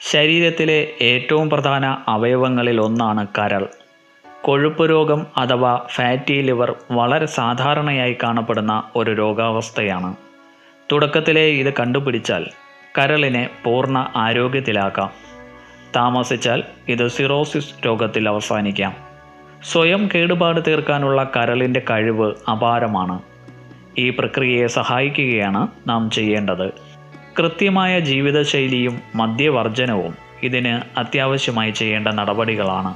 ശരീരത്തിലെ ഏറ്റവും പ്രധാന അവയവങ്ങളിൽ ഒന്നാണ് കരൾ. കൊഴുപ്പ് രോഗം അഥവാ ഫാറ്റി ലിവർ വളരെ സാധാരണയായി കാണപ്പെടുന്ന ഒരു രോഗാവസ്ഥയാണ്. തുടക്കത്തിലെ ഇത് കണ്ടുപിടിച്ചാൽ കരളിനെ പൂർണ ആരോഗ്യത്തിലാക്കാം. താമസിച്ചാൽ ഇത് സിറോസിസ് രോഗത്തിൽ അവസാനിക്കാം. സ്വയം കേടുപാട് തീർക്കാനുള്ള കരളിന്റെ കഴിവ് അപാരമാണ്. ഈ പ്രക്രിയയെ സഹായിക്കുകയാണ് നാം ചെയ്യേണ്ടത്. കൃത്യമായ ജീവിതശൈലിയും മദ്യവർജനവും ഇതിന് അത്യാവശ്യമായി ചെയ്യേണ്ട നടപടികളാണ്.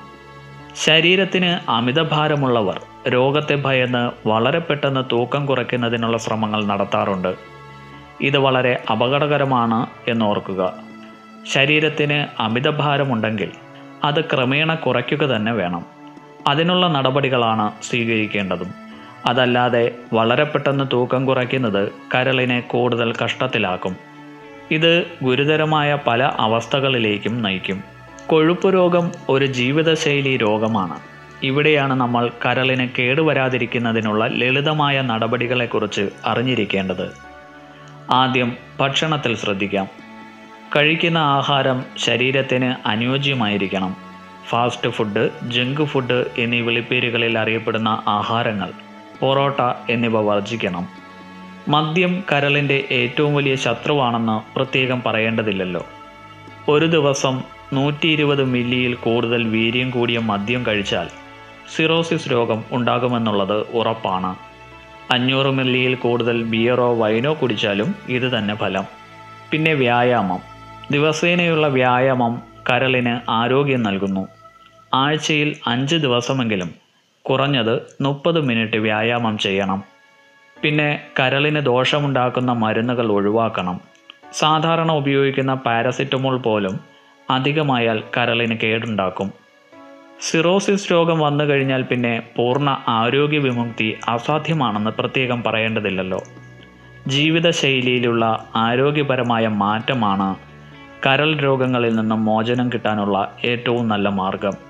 ശരീരത്തിന് അമിതഭാരമുള്ളവർ രോഗത്തെ ഭയന്ന് വളരെ പെട്ടെന്ന് തൂക്കം കുറയ്ക്കുന്നതിനുള്ള ശ്രമങ്ങൾ നടത്താറുണ്ട്. ഇത് വളരെ അപകടകരമാണ് എന്നോർക്കുക. ശരീരത്തിന് അമിതഭാരമുണ്ടെങ്കിൽ അത് ക്രമേണ കുറയ്ക്കുക തന്നെ വേണം. അതിനുള്ള നടപടികളാണ് സ്വീകരിക്കേണ്ടതും. അതല്ലാതെ വളരെ പെട്ടെന്ന് തൂക്കം കുറയ്ക്കുന്നത് കരളിനെ കൂടുതൽ കഷ്ടത്തിലാക്കും. ഇത് ഗുരുതരമായ പല അവസ്ഥകളിലേക്കും നയിക്കും. കൊഴുപ്പ് രോഗം ഒരു ജീവിതശൈലി രോഗമാണ്. ഇവിടെയാണ് നമ്മൾ കരളിന് കേടുവരാതിരിക്കുന്നതിനുള്ള ലളിതമായ നടപടികളെക്കുറിച്ച് അറിഞ്ഞിരിക്കേണ്ടത്. ആദ്യം ഭക്ഷണത്തിൽ ശ്രദ്ധിക്കാം. കഴിക്കുന്ന ആഹാരം ശരീരത്തിന് അനുയോജ്യമായിരിക്കണം. ഫാസ്റ്റ് ഫുഡ് ജങ്ക് ഫുഡ് എന്നീ വിളിപ്പേരുകളിൽ അറിയപ്പെടുന്ന ആഹാരങ്ങൾ പൊറോട്ട എന്നിവ വർജിക്കണം മദ്യം കരളിന്റെ ഏറ്റവും വലിയ ശത്രുവാണെന്ന് പ്രത്യേകം പറയേണ്ടതില്ലല്ലോ. ഒരു ദിവസം നൂറ്റി ഇരുപത് മില്ലിയിൽ കൂടുതൽ വീര്യം കൂടിയ മദ്യം കഴിച്ചാൽ സിറോസിസ് രോഗം ഉണ്ടാകുമെന്നുള്ളത് ഉറപ്പാണ്. അഞ്ഞൂറ് മില്ലിയിൽ കൂടുതൽ ബിയറോ വൈനോ കുടിച്ചാലും ഇത് തന്നെ ഫലം. പിന്നെ വ്യായാമം. ദിവസേനയുള്ള വ്യായാമം കരളിന് ആരോഗ്യം നൽകുന്നു. ആഴ്ചയിൽ അഞ്ച് ദിവസമെങ്കിലും കുറഞ്ഞത് മുപ്പത് മിനിറ്റ് വ്യായാമം ചെയ്യണം. പിന്നെ കരളിന് ദോഷമുണ്ടാക്കുന്ന മരുന്നുകൾ ഒഴിവാക്കണം. സാധാരണ ഉപയോഗിക്കുന്ന പാരസിറ്റമോൾ പോലും അധികമായാൽ കരളിന് കേടുണ്ടാക്കും. സിറോസിസ് രോഗം വന്നു കഴിഞ്ഞാൽ പിന്നെ പൂർണ ആരോഗ്യ വിമുക്തി അസാധ്യമാണെന്ന് പ്രത്യേകം പറയേണ്ടതില്ലല്ലോ. ജീവിതശൈലിയിലുള്ള ആരോഗ്യപരമായ മാറ്റമാണ് കരൾ രോഗങ്ങളിൽ നിന്നും മോചനം കിട്ടാനുള്ള ഏറ്റവും നല്ല മാർഗം.